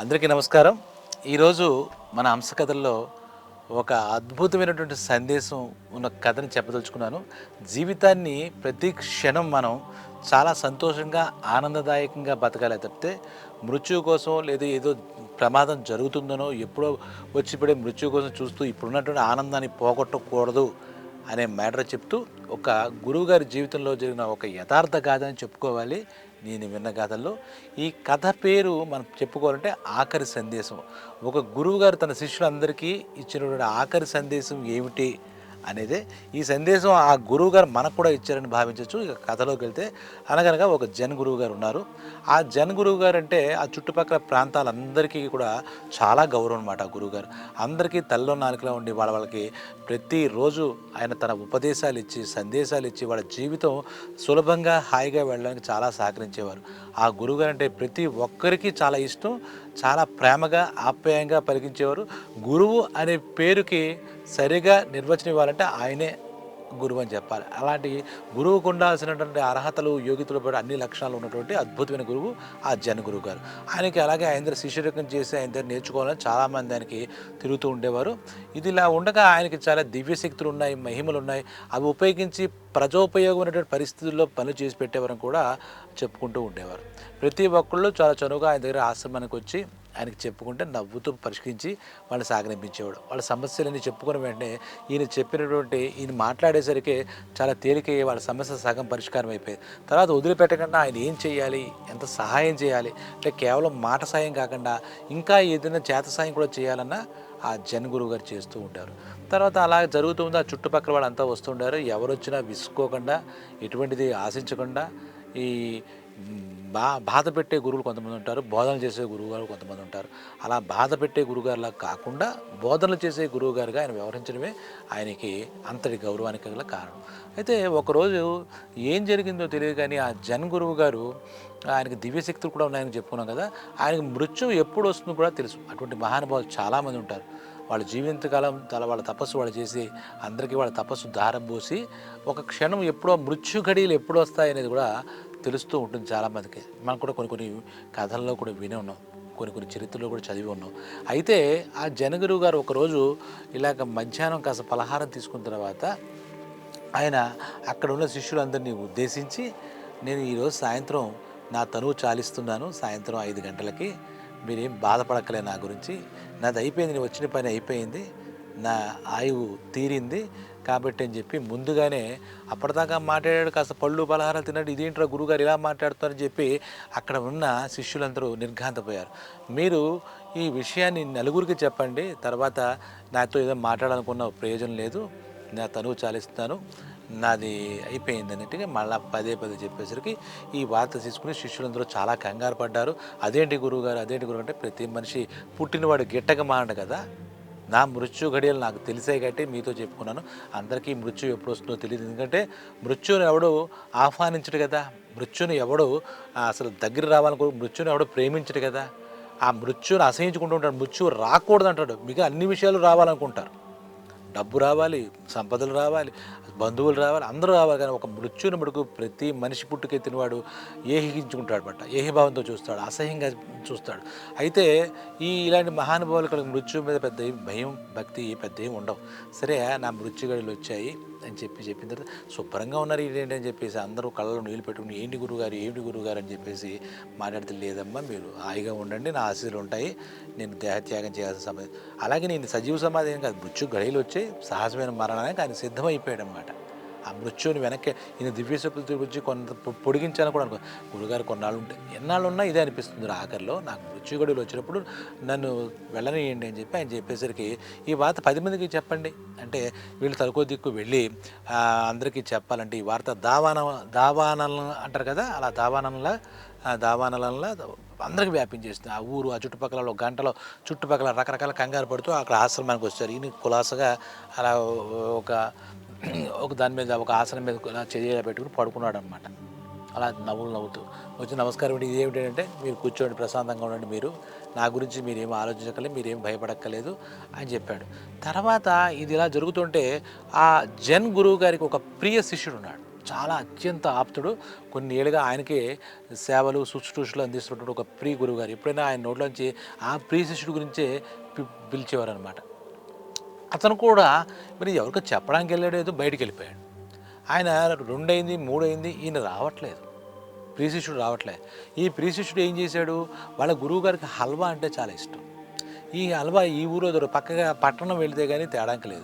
అందరికీ నమస్కారం. ఈరోజు మన అంశకథల్లో ఒక అద్భుతమైనటువంటి సందేశం ఉన్న కథని చెప్పదలుచుకున్నాను. జీవితాన్ని ప్రతి క్షణం మనం చాలా సంతోషంగా ఆనందదాయకంగా బతకాలి తప్పితే మృత్యు కోసం లేదా ఏదో ప్రమాదం జరుగుతుందనో ఎప్పుడో వచ్చిపడే మృత్యు కోసం చూస్తూ ఇప్పుడున్నటువంటి ఆనందాన్ని పోగొట్టకూడదు. అనే మ్యాటర్ చెప్తూ ఒక గురువుగారి జీవితంలో జరిగిన ఒక యథార్థ గాథ అని చెప్పుకోవాలి. నేను విన్న గాథల్లో ఈ కథ పేరు మనం చెప్పుకోవాలంటే ఆఖరి సందేశం. ఒక గురువుగారు తన శిష్యులందరికీ ఇచ్చినటువంటి ఆఖరి సందేశం ఏమిటి? అనేది ఈ సందేశం ఆ గురువు గారు మనకు కూడా ఇచ్చారని భావించవచ్చు. ఇక కథలోకి వెళ్తే అనగనగా ఒక జన్ గురువు గారు ఉన్నారు. ఆ జన్ గురువు గారు అంటే ఆ చుట్టుపక్కల ప్రాంతాలందరికీ కూడా చాలా గౌరవం అనమాట ఆ గురువు గారు అందరికీ తల్లో నాలుకలో ఉండి వాళ్ళ వాళ్ళకి ప్రతిరోజు ఆయన తన ఉపదేశాలు ఇచ్చి సందేశాలు ఇచ్చి వాళ్ళ జీవితం సులభంగా హాయిగా వెళ్ళడానికి చాలా సహకరించేవారు. ఆ గురువుగారు అంటే ప్రతి ఒక్కరికి చాలా ఇష్టం చాలా ప్రేమగా ఆప్యాయంగా పలికించేవారు గురువు అనే పేరుకి సరిగా నిర్వచనం ఇవ్వాలంటే ఆయనే గురువు అని చెప్పాలి. అలాంటి గురువుకు ఉండాల్సినటువంటి అర్హతలు యోగ్యతలు పడి అన్ని లక్షణాలు ఉన్నటువంటి అద్భుతమైన గురువు ఆ జన గురువు గారు. ఆయనకి అలాగే ఆయన దగ్గర శిష్యరకం చేసి ఆయన దగ్గర నేర్చుకోవాలని చాలామంది ఆయనకి తిరుగుతూ ఉండేవారు. ఇది ఇలా ఉండగా ఆయనకి చాలా దివ్యశక్తులు ఉన్నాయి మహిమలు ఉన్నాయి. అవి ఉపయోగించి ప్రజోపయోగమైనటువంటి పరిస్థితుల్లో పనులు చేసి పెట్టేవారని కూడా చెప్పుకుంటూ ఉండేవారు. ప్రతి ఒక్కళ్ళు చాలా చనువుగా ఆయన దగ్గర ఆశ్రమానికి వచ్చి ఆయనకి చెప్పుకుంటే నవ్వుతూ పరిష్కరించి వాళ్ళని సాగనిపించేవాడు. వాళ్ళ సమస్యలన్నీ చెప్పుకున్న వెంటనే ఈయన చెప్పినటువంటి ఈయన మాట్లాడేసరికి చాలా తేలికయ్యే వాళ్ళ సమస్య సగం పరిష్కారం అయిపోయింది. తర్వాత వదిలిపెట్టకుండా ఆయన ఏం చేయాలి? ఎంత సహాయం చేయాలి? అంటే కేవలం మాట సాయం కాకుండా ఇంకా ఏదైనా చేత సాయం కూడా చేయాలన్నా ఆ జన్ గురువు గారు చేస్తూ ఉంటారు. తర్వాత అలా జరుగుతుంది ఆ చుట్టుపక్కల వాళ్ళంతా వస్తుంటారు ఎవరు వచ్చినా విసుకోకుండా ఎటువంటిది ఆశించకుండా ఈ బా బాధ పెట్టే గురువులు కొంతమంది ఉంటారు బోధనలు చేసే గురువుగారు కొంతమంది ఉంటారు. అలా బాధ పెట్టే గురువుగారులా కాకుండా బోధనలు చేసే గురువుగారుగా ఆయన వ్యవహరించడమే ఆయనకి అంతటి గౌరవానికి గల కారణం. అయితే ఒకరోజు ఏం జరిగిందో తెలియదు కానీ ఆ జన్ గురువు గారు ఆయనకి దివ్యశక్తులు కూడా ఉన్నాయని చెప్పుకున్నాం కదా ఆయనకి మృత్యువు ఎప్పుడు వస్తుందో కూడా తెలుసు. అటువంటి మహానుభావులు చాలామంది ఉంటారు. వాళ్ళ జీవితకాలం తల వాళ్ళ తపస్సు వాళ్ళు చేసి అందరికీ వాళ్ళ తపస్సు దారం పోసి ఒక క్షణం ఎప్పుడో మృత్యు ఘడియలు ఎప్పుడు వస్తాయనేది కూడా తెలుస్తూ ఉంటుంది చాలామందికి. మనం కూడా కొన్ని కొన్ని కథల్లో కూడా వినే ఉన్నాం. కొన్ని కొన్ని చరిత్రలో కూడా చదివి ఉన్నాం. అయితే ఆ జనగురు గారు ఒకరోజు ఇలాగ మధ్యాహ్నం కాస్త పలహారం తీసుకున్న తర్వాత ఆయన అక్కడ ఉన్న శిష్యులందరినీ ఉద్దేశించి నేను ఈరోజు సాయంత్రం నా తనువు చాలిస్తున్నాను సాయంత్రం ఐదు గంటలకి. మీరేం బాధపడక్కలే నా గురించి. నాది అయిపోయింది నేను వచ్చిన పని అయిపోయింది. నా ఆయువు తీరింది. కాబట్టి అని చెప్పి ముందుగానే అప్పటిదాకా మాట్లాడాడు. కాస్త పళ్ళు పలహారాలు తిన్నాడు. ఇదేంట్రా గురుగారు ఇలా మాట్లాడుతారని చెప్పి అక్కడ ఉన్న శిష్యులందరూ నిర్ఘాంతపోయారు. మీరు ఈ విషయాన్ని నలుగురికి చెప్పండి. తర్వాత నాతో ఏదో మాట్లాడాలనుకున్న ప్రయోజనం లేదు. నా తనువు చాలిస్తున్నాను. నాది అయిపోయింది అన్నట్టుగా మళ్ళీ పదే పదే చెప్పేసరికి ఈ వార్త తీసుకుని శిష్యులందరూ చాలా కంగారు పడ్డారు. అదేంటి గురువుగారు? అదేంటి గురువు అంటే ప్రతి మనిషి పుట్టినవాడు గిట్టక మారడు కదా. నా మృత్యు ఘడియలు నాకు తెలిసే కాబట్టి మీతో చెప్పుకున్నాను. అందరికీ మృత్యు ఎప్పుడు వస్తుందో తెలియదు ఎందుకంటే మృత్యుని ఎవడు ఆహ్వానించడు కదా. మృత్యుని ఎవడు అసలు దగ్గర రావాలనుకో మృత్యుని ఎవడు ప్రేమించడు కదా. ఆ మృత్యుని అసహించుకుంటూ ఉంటాడు. మృత్యు రాకూడదు అంటాడు మిగతా అన్ని విషయాలు రావాలనుకుంటారు. డబ్బు రావాలి సంపదలు రావాలి బంధువులు రావాలి అందరూ రావాలి. కానీ ఒక మృత్యుని మటుకు ప్రతి మనిషి పుట్టుకెత్తినవాడు ఏహించుకుంటాడు అనమాట ఏహిభావంతో చూస్తాడు అసహ్యంగా చూస్తాడు. అయితే ఈ ఇలాంటి మహానుభావులు కలిగిన మృత్యు మీద పెద్ద భయం భక్తి పెద్ద ఏమి ఉండవు. సరే నా మృత్యుగడిలు వచ్చాయి. అని చెప్పి చెప్పిన తర్వాత శుభ్రంగా ఉన్నారు ఏంటి అని చెప్పేసి అందరూ కళ్ళలో నీళ్ళు పెట్టుకుని ఏంటి గురుగారు ఏంటి గురుగారు? అని చెప్పేసి మాట్లాడితే లేదమ్మా మీరు హాయిగా ఉండండి నా ఆశలు ఉంటాయి నేను దేహత్యాగం చేయాల్సిన సమయం అలాగే నేను సజీవ సమాధి ఏం కాదు మృత్యు గడియలు వచ్చాయి సహజమైన మరణానికి ఆయన సిద్ధమైపోయాడు అనమాట ఆ మృత్యుని వెనక్కి ఈయన దివ్యశక్తుల గురించి కొంత పొడిగించాను పొడిగించాలని కూడా అనుకో గురుగారు కొన్నాళ్ళు ఉంటే. ఎన్నాళ్ళు ఉన్నా ఇదే అనిపిస్తుంది ఆఖరిలో. నాకు మృత్యు గడువులు వచ్చినప్పుడు నన్ను వెళ్ళనియండి అని చెప్పి ఆయన చెప్పేసరికి ఈ వార్త పది మందికి చెప్పండి. అంటే వీళ్ళు తలకో దిక్కు వెళ్ళి అందరికీ చెప్పాలంటే ఈ వార్త దావాన దావానలు అంటారు కదా అలా దావానంలా ఆ దావానలంలా అందరికి వ్యాపించేస్తుంది. ఆ ఊరు ఆ చుట్టుపక్కల గంటలో చుట్టుపక్కల రకరకాల కంగారు పడుతూ అక్కడ ఆశ్రమానికి వచ్చారు. ఈయన కులాసగా అలా ఒక ఒక దాని మీద ఒక ఆసనం మీద ఇలా పెట్టుకుని పడుకున్నాడు అనమాట అలా నవ్వులు నవ్వుతూ వచ్చి నమస్కారం అండి ఇది ఏమిటంటే మీరు కూర్చోండి ప్రశాంతంగా ఉండండి మీరు. నా గురించి మీరేం ఆలోచించకలేదు మీరేం భయపడక్కలేదు అని చెప్పాడు. తర్వాత ఇది ఇలా జరుగుతుంటే ఆ జన్ గురువు గారికి ఒక ప్రియ శిష్యుడు ఉన్నాడు. చాలా అత్యంత ఆప్తుడు. కొన్ని ఏళ్ళుగా ఆయనకే సేవలు శుశ్రూషలు అందిస్తున్నటువంటి ఒక ప్రీ గురువు గారు. ఎప్పుడైనా ఆయన నోట్లోంచి ఆ ప్రియ శిష్యుడి గురించే పి- పిలిచేవారు అనమాట అతను కూడా మరి ఎవరికో చెప్పడానికి వెళ్ళాడు ఏదో బయటికి వెళ్ళిపోయాడు. ఆయన రెండైంది మూడైంది ఈయన రావట్లేదు. ప్రీశిష్యుడు రావట్లేదు. ఈ ప్రీశిష్యుడు ఏం చేశాడు? వాళ్ళ గురువు గారికి హల్వా అంటే చాలా ఇష్టం. ఈ హల్వా ఈ ఊరో దొర పక్కగా పట్టణం వెళితే కానీ తేడానికి లేదు.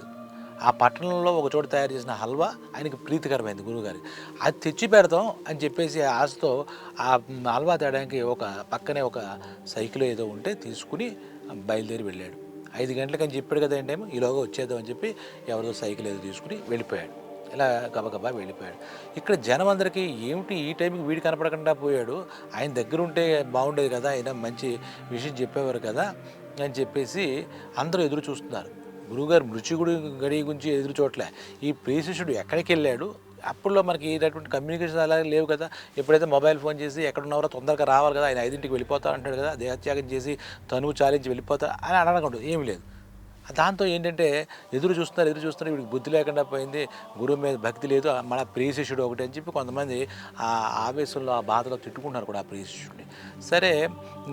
ఆ పట్టణంలో ఒక చోట తయారు చేసిన హల్వా ఆయనకి ప్రీతికరమైంది గురువుగారికి అది తెచ్చి పెడతాం అని చెప్పేసి ఆశతో ఆ హల్వా తేడానికి ఒక పక్కనే ఒక సైకిల్ ఏదో ఉంటే తీసుకుని బయలుదేరి వెళ్ళాడు. ఐదు గంటలకని చెప్పాడు కదా ఏంటేమో ఈలోగా వచ్చేద్దాం అని చెప్పి ఎవరిదో సైకిల్ ఏదో తీసుకుని వెళ్ళిపోయాడు. ఇలా గబగబా వెళ్ళిపోయాడు. ఇక్కడ జనం అందరికీ ఏమిటి ఈ టైంకి వీడి కనపడకుండా పోయాడు? ఆయన దగ్గర ఉంటే బాగుండేది కదా ఆయన మంచి విషయం చెప్పేవారు కదా అని చెప్పేసి అందరూ ఎదురు చూస్తున్నారు. గురువుగారు మృత్యుగుడి గడి గురించి ఎదురు చూడలే ఈ ప్రియశిష్యుడు ఎక్కడికి వెళ్ళాడు? అప్పుడులో మనకి ఇటువంటి కమ్యూనికేషన్ అలాగే లేవు కదా. ఎప్పుడైతే మొబైల్ ఫోన్ చేసి ఎక్కడున్నారో తొందరగా రావాలి కదా ఆయన ఐదింటికి వెళ్ళిపోతా అంటాడు కదా దేహత్యాగం చేసి తనువు చాలించి వెళ్ళిపోతా అని అనకుండా ఏమీ లేదు. దాంతో ఏంటంటే ఎదురు చూస్తున్నారు ఎదురు చూస్తున్నారు వీడికి బుద్ధి లేకుండా పోయింది గురువు మీద భక్తి లేదు మన ప్రియశిష్యుడు ఒకటి అని చెప్పి కొంతమంది ఆ ఆవేశంలో ఆ బాధలో తిట్టుకుంటున్నారు కూడా ఆ ప్రియశిష్యుడిని సరే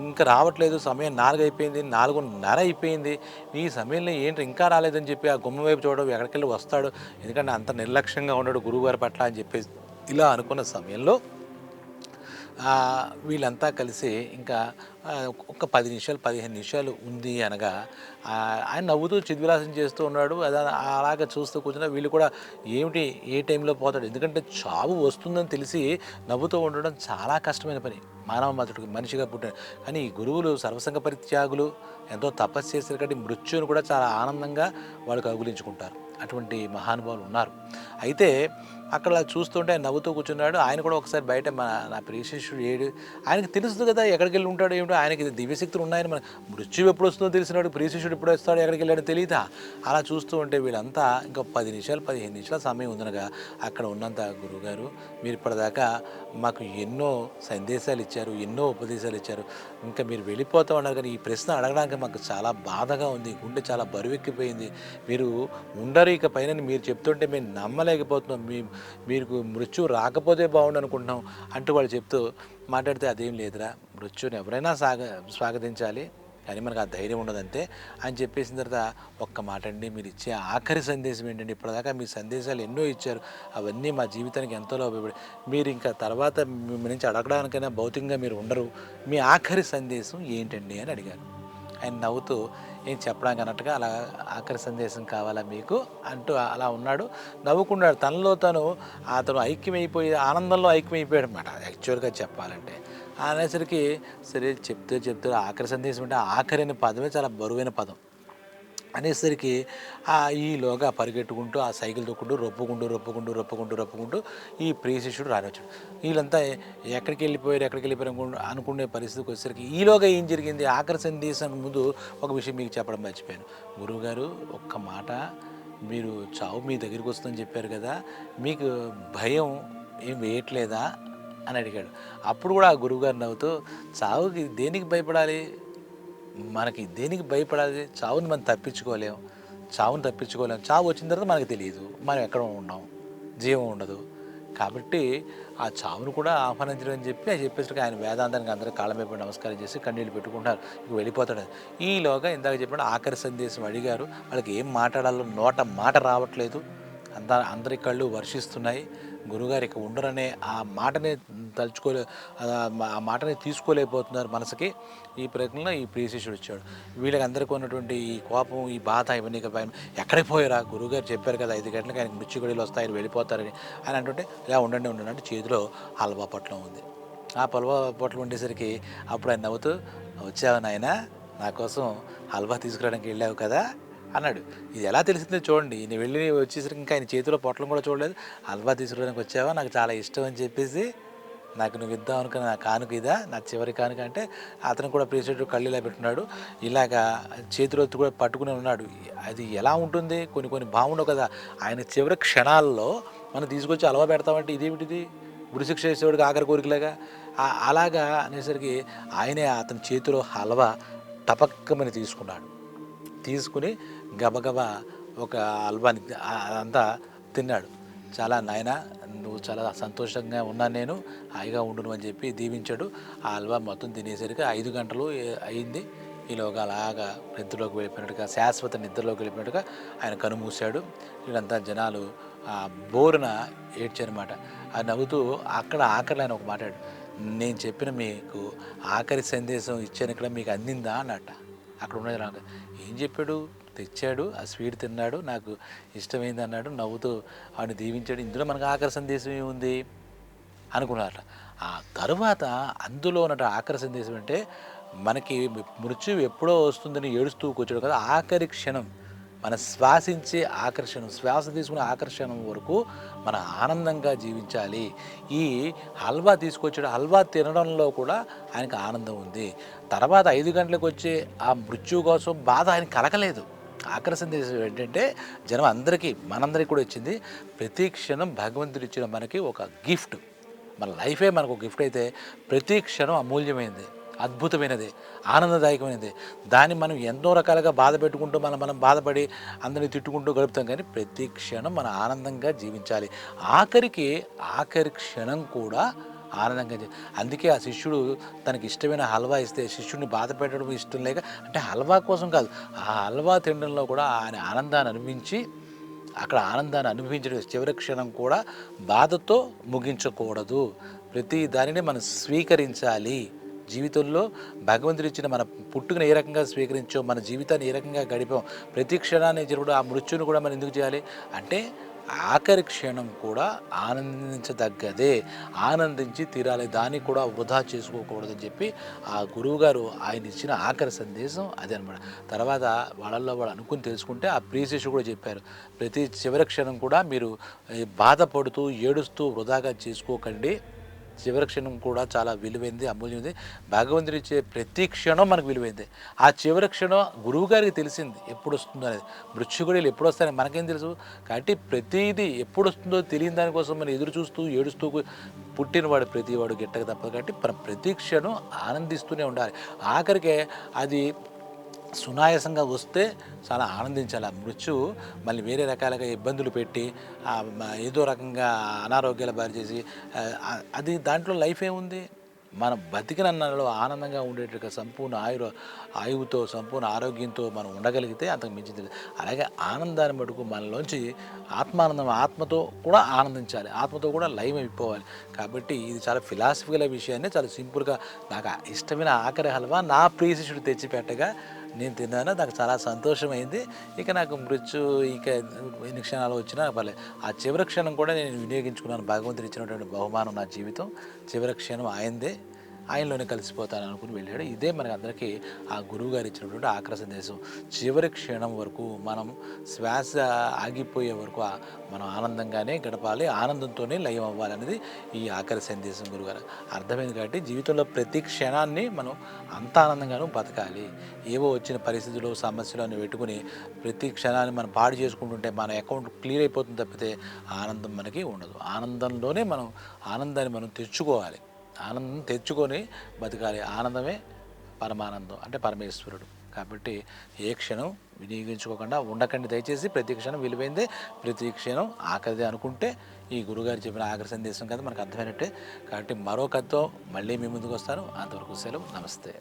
ఇంకా రావట్లేదు సమయం నాలుగు అయిపోయింది నాలుగున్నర అయిపోయింది ఈ సమయంలో ఏంటి ఇంకా రాలేదని చెప్పి ఆ గుమ్మ వైపు చూడడం ఎక్కడికెళ్ళి వస్తాడు ఎందుకంటే అంత నిర్లక్ష్యంగా ఉన్నాడు గురువుగారి పట్ల అని చెప్పేసి ఇలా అనుకున్న సమయంలో వీళ్ళంతా కలిసి ఇంకా ఒక పది నిమిషాలు పదిహేను నిమిషాలు ఉంది అనగా ఆయన నవ్వుతూ చిద్విలాసం చేస్తూ ఉన్నాడు. అదా అలాగ చూస్తూ కూర్చున్న వీళ్ళు కూడా ఏమిటి ఏ టైంలో పోతాడు? ఎందుకంటే చావు వస్తుందని తెలిసి నవ్వుతూ ఉండడం చాలా కష్టమైన పని. మానవ మాతృడికి మనిషిగా పుట్టాడు. కానీ ఈ గురువులు సర్వసంగ పరిత్యాగులు ఎంతో తపస్సు చేశారు కాబట్టి మృత్యుని కూడా చాలా ఆనందంగా వాళ్ళు కగులించుకుంటారు. అటువంటి మహానుభావులు ఉన్నారు. అయితే అక్కడ చూస్తుంటే నవ్వుతూ కూర్చున్నాడు. ఆయన కూడా ఒకసారి బయట మన నా ప్రియశిష్యుడు ఏడు. ఆయనకి తెలుస్తుంది కదా ఎక్కడికి వెళ్ళి ఉంటాడు ఏమిటో. ఆయనకి దివ్యశక్తులు ఉన్నాయని మన మృత్యు ఎప్పుడు వస్తుందో తెలిసినాడు ప్రియశిష్యుడు ఎప్పుడు వస్తాడు ఎక్కడికి వెళ్ళాడో తెలియదా అలా చూస్తూ ఉంటే వీళ్ళంతా ఇంకా పది నిమిషాలు పదిహేను నిమిషాల సమయం ఉందనగా అక్కడ ఉన్నంత గురువుగారు మీరు ఇప్పటిదాకా మాకు ఎన్నో సందేశాలు ఇచ్చారు ఎన్నో ఉపదేశాలు ఇచ్చారు. ఇంకా మీరు వెళ్ళిపోతా ఉన్నారు కానీ ఈ ప్రశ్న అడగడానికి మాకు చాలా బాధగా ఉంది. గుండె చాలా బరువెక్కిపోయింది. మీరు ఉండరు ఇక పైన మీరు చెప్తుంటే మేము నమ్మలేకపోతున్నాం. మీ మీకు మృత్యు రాకపోతే బాగుండు అనుకుంటున్నాం అంటూ వాళ్ళు చెప్తూ మాట్లాడితే అదేం లేదురా. మృత్యుని ఎవరైనా సాగ స్వాగతించాలి. కానీ మనకు ఆ ధైర్యం ఉండదంతే అని చెప్పేసిన తర్వాత ఒక్క మాట అండి మీరు ఇచ్చే ఆఖరి సందేశం ఏంటండి? ఇప్పటిదాకా మీ సందేశాలు ఎన్నో ఇచ్చారు. అవన్నీ మా జీవితానికి ఎంతో ఉపయోగపడి మీరు ఇంకా తర్వాత మీ నుంచి అడగడానికైనా భౌతికంగా మీరు ఉండరు. మీ ఆఖరి సందేశం ఏంటండి అని అడిగారు ఆయన నవ్వుతూ ఏం చెప్పడానికి అన్నట్టుగా అలా ఆఖరి సందేశం కావాలా మీకు? అంటూ అలా ఉన్నాడు. నవ్వుకున్నాడు. తనలో తను అతను ఐక్యమైపోయి ఆనందంలో ఐక్యమైపోయాడు అనమాట యాక్చువల్గా చెప్పాలంటే అనేసరికి సరే చెప్తే చెప్తే ఆఖరి సందేశం అంటే ఆఖరి అనే పదమే చాలా బరువైన పదం. అనేసరికి ఈలోగా పరిగెట్టుకుంటూ ఆ సైకిల్ తొక్కుంటూ రొప్పుకుంటూ రొప్పుకుంటూ రొప్పుకుంటూ రొప్పుకుంటూ ఈ ప్రియ శిష్యుడు రానివచ్చాడు వీళ్ళంతా ఎక్కడికి వెళ్ళిపోయారు ఎక్కడికి వెళ్ళిపోయారు అనుకునే పరిస్థితికి వచ్చేసరికి ఈలోగా ఏం జరిగింది? ఆఖరి సందేశానికి ముందు ఒక విషయం మీకు చెప్పడం మర్చిపోయాను. గురువుగారు ఒక్క మాట మీరు చావు మీ దగ్గరికి వస్తుందని చెప్పారు కదా మీకు భయం ఏం వేయట్లేదా? అని అడిగాడు. అప్పుడు కూడా ఆ గురువుగారు నవ్వుతూ చావుకి దేనికి భయపడాలి? మనకి దేనికి భయపడాలి? చావుని మనం తప్పించుకోలేం. చావుని తప్పించుకోలేం. చావు వచ్చిన తర్వాత మనకు తెలియదు. మనం ఎక్కడ ఉన్నాం? జీవం ఉండదు. కాబట్టి ఆ చావును కూడా ఆహ్వానించడం అని చెప్పి అది చెప్పేసరికి ఆయన వేదాంతానికి అందరూ కాలం మీద నమస్కారం చేసి కన్నీళ్ళు పెట్టుకుంటారు ఇక వెళ్ళిపోతాడు. ఈలోగా ఇందాక చెప్పిన ఆఖరి సందేశం అడిగారు. వాళ్ళకి ఏం మాట్లాడాలో నోట మాట రావట్లేదు. అంత అందరి కళ్ళు వర్షిస్తున్నాయి. గురుగారు ఇక ఉండరనే ఆ మాటని తలుచుకోలే ఆ మాటని తీసుకోలేకపోతున్నారు మనసుకి. ఈ ప్రయత్నంలో ఈ ప్రియశిష్యుడు వచ్చాడు. వీళ్ళకి అందరికీ ఉన్నటువంటి ఈ కోపం ఈ బాధ ఇవన్నీ పైన ఎక్కడికి పోయారా? గురుగారు చెప్పారు కదా ఐదు గంటలకు ఆయనకి మృత్యుగడిలు వస్తాయి ఆయన వెళ్ళిపోతారని. అని అంటుంటే ఇలా ఉండండి ఉండండి అంటే చేతిలో హల్వా పొట్లం ఉంది. ఆ పల్వా పొట్లం ఉండేసరికి అప్పుడు ఆయన నవ్వుతూ వచ్చావు నాయన నా కోసం హల్వా తీసుకురావడానికి వెళ్ళావు కదా అన్నాడు. ఇది ఎలా తెలిసిందో చూడండి. నేను వెళ్ళి వచ్చేసరికి ఇంకా ఆయన చేతిలో పొట్లం కూడా చూడలేదు. హల్వా తీసుకోవడానికి వచ్చావా? నాకు చాలా ఇష్టం అని చెప్పేసి నాకు నువ్వు ఇద్దాం అనుకున్న నా కానుక ఇదా నా చివరి కానుక అంటే అతను కూడా ప్రేసేటు కళ్ళు ఇలా పెట్టున్నాడు. ఇలాగా చేతిలో కూడా పట్టుకుని ఉన్నాడు. అది ఎలా ఉంటుంది? కొన్ని కొన్ని బాగుండవు కదా. ఆయన చివరి క్షణాల్లో మనం తీసుకొచ్చి అలవా పెడతామంటే ఇదేమిటిది? గురుశిక్ష చేసేవాడికి ఆఖరి కోరికలాగా? అలాగా అనేసరికి ఆయనే అతని చేతిలో హల్వా టపక్కమని తీసుకున్నాడు. తీసుకుని గబగబా ఒక హల్వాని అంతా తిన్నాడు. చాలా నాయన నువ్వు చాలా సంతోషంగా ఉన్నాను నేను హాయిగా ఉండును అని చెప్పి దీవించాడు. ఆ హల్వా మొత్తం తినేసరికి ఐదు గంటలు అయింది. ఈలోగా అలాగా నిద్రలోకి వెళ్ళిపోయినట్టుగా శాశ్వత నిద్రలోకి వెళ్ళిపోయినట్టుగా ఆయన కనుమూశాడు వీళ్ళంతా జనాలు ఆ బోరున ఏడ్చారనమాట ఆ నవ్వుతూ అక్కడ ఆఖరిలో ఆయన ఒక మాట్లాడు నేను చెప్పిన మీకు ఆఖరి సందేశం ఇచ్చాను ఇక్కడ మీకు అందిందా అన్నట్ట. అక్కడ ఉన్నది నాకు ఏం చెప్పాడు? తెచ్చాడు ఆ స్వీట్ తిన్నాడు నాకు ఇష్టమైంది అన్నాడు నవ్వుతూ ఆయన దీవించాడు. ఇందులో మనకు ఆఖరి సందేశం ఏముంది? అనుకున్నారట. ఆ తరువాత అందులో ఉన్న ఆఖరి సందేశం అంటే మనకి మృత్యు ఎప్పుడో వస్తుందని ఏడుస్తూ కూర్చోడు కదా ఆఖరి క్షణం మన శ్వాసించే ఆకర్షణ శ్వాస తీసుకునే ఆకర్షణ వరకు మన ఆనందంగా జీవించాలి. ఈ హల్వా తీసుకొచ్చాడు హల్వా తినడంలో కూడా ఆయనకు ఆనందం ఉంది. తర్వాత ఐదు గంటలకు వచ్చే ఆ మృత్యు కోసం బాధ ఆయన కలగలేదు. ఆకర్షణ ఏంటంటే జనం అందరికీ మనందరికీ కూడా ఇచ్చింది ప్రతి క్షణం భగవంతుడు ఇచ్చిన మనకి ఒక గిఫ్ట్. మన లైఫే మనకు గిఫ్ట్ అయితే ప్రతి క్షణం అమూల్యమైనది అద్భుతమైనది ఆనందదాయకమైనది. దాన్ని మనం ఎన్నో రకాలుగా బాధ పెట్టుకుంటూ మనం మనం బాధపడి అందరిని తిట్టుకుంటూ గడుపుతాం కానీ ప్రతి క్షణం మన ఆనందంగా జీవించాలి. ఆఖరికి ఆఖరి క్షణం కూడా ఆనందంగా అందుకే ఆ శిష్యుడు తనకి ఇష్టమైన హల్వా ఇస్తే శిష్యుడిని బాధ పెట్టడం ఇష్టం లేక అంటే హల్వా కోసం కాదు ఆ హల్వా తినడంలో కూడా ఆయన ఆనందాన్ని అనిపించి అక్కడ ఆనందాన్ని అనుభవించడం చివరి క్షణం కూడా బాధతో ముగించకూడదు. ప్రతి దానిని మనం స్వీకరించాలి. జీవితంలో భగవంతుడు ఇచ్చిన మన పుట్టుకను ఏ రకంగా స్వీకరించాం మన జీవితాన్ని ఏ రకంగా గడిపాం ప్రతి క్షణాన్ని జరుగుడు ఆ మృత్యుని కూడా మనం ఎందుకు చేయాలి? అంటే ఆఖరి క్షణం కూడా ఆనందించదగ్గదే. ఆనందించి తీరాలి. దాన్ని కూడా వృధా చేసుకోకూడదని చెప్పి ఆ గురువుగారు ఆయన ఇచ్చిన ఆఖరి సందేశం అదే అనమాట తర్వాత వాళ్ళల్లో వాళ్ళు అనుకుని తెలుసుకుంటే ఆ ప్రియశిష్యుడు కూడా చెప్పారు. ప్రతి చివరి క్షణం కూడా మీరు బాధపడుతూ ఏడుస్తూ వృధాగా చేసుకోకండి. చివరి క్షణం కూడా చాలా విలువైంది అమూల్యమైంది. భగవంతుడు ఇచ్చే ప్రతి క్షణం మనకు విలువైంది. ఆ చివరి క్షణం గురువు గారికి తెలిసింది ఎప్పుడు వస్తుందో అనేది. మృత్యుగుడీలు ఎప్పుడు వస్తాయని మనకేం తెలుసు? కాబట్టి ప్రతిదీ ఎప్పుడు వస్తుందో తెలియని దానికోసం మనం ఎదురు చూస్తూ ఏడుస్తూ పుట్టినవాడు ప్రతివాడు గిట్టక తప్పదు. కాబట్టి మనం ప్రతి క్షణం ఆనందిస్తూనే ఉండాలి. ఆఖరికే అది సునాయాసంగా వస్తే చాలా ఆనందించాలి. ఆ మృత్యు మళ్ళీ వేరే రకాలుగా ఇబ్బందులు పెట్టి ఏదో రకంగా అనారోగ్యాల బారి చేసి అది దాంట్లో లైఫ్ ఏముంది? మనం బతికినన్నలో ఆనందంగా ఉండేట్టుగా సంపూర్ణ ఆయుర ఆయువుతో సంపూర్ణ ఆరోగ్యంతో మనం ఉండగలిగితే అంతకు మించింది అలాగే ఆనందాన్ని మటుకు మనలోంచి ఆత్మానందం ఆత్మతో కూడా ఆనందించాలి. ఆత్మతో కూడా లైవ్ అయిపోవాలి. కాబట్టి ఇది చాలా ఫిలాసఫికల్ విషయాన్ని చాలా సింపుల్గా నాకు ఇష్టమైన ఆఖరి హల్వా నా ప్రియశిష్యుడు తెచ్చిపెట్టగా నేను తిన్నాను? నాకు చాలా సంతోషమైంది. ఇక నాకు మృత్యు ఇక ఎన్ని క్షణాలు వచ్చినా పర్లేదు ఆ చివరి క్షణం కూడా నేను వినియోగించుకున్నాను. భగవంతుడు ఇచ్చినటువంటి బహుమానం నా జీవితం. చివరి క్షణం ఆయందే ఆయనలోనే కలిసిపోతాను అనుకుని వెళ్ళాడు. ఇదే మనకి అందరికీ ఆ గురువు గారు ఇచ్చినటువంటి ఆఖరి సందేశం. చివరి క్షణం వరకు మనం శ్వాస ఆగిపోయే వరకు మనం ఆనందంగానే గడపాలి ఆనందంతోనే లయం అవ్వాలి అనేది ఈ ఆఖరి సందేశం గురుగారు అర్థమైంది కాబట్టి జీవితంలో ప్రతి క్షణాన్ని మనం అంత ఆనందంగానూ బతకాలి. ఏవో వచ్చిన పరిస్థితులు సమస్యలు అని పెట్టుకుని ప్రతి క్షణాన్ని మనం పాడు చేసుకుంటుంటే మన అకౌంట్ క్లియర్ అయిపోతుంది తప్పితే ఆనందం మనకి ఉండదు. ఆనందంలోనే మనం ఆనందాన్ని మనం తెచ్చుకోవాలి. ఆనందం తెచ్చుకొని బతకాలి. ఆనందమే పరమానందం అంటే పరమేశ్వరుడు. కాబట్టి ఏ క్షణం వినియోగించుకోకుండా ఉండకండి. దయచేసి ప్రతి క్షణం విలువైందే. ప్రతి క్షణం ఆఖరిదే అనుకుంటే ఈ గురుగారు చెప్పిన ఆఖరి సందేశం కదా మనకు అర్థమైనట్టే. కాబట్టి మరో కథతో మళ్ళీ మీ ముందుకు వస్తాను. అంతవరకు సెలవు. నమస్తే.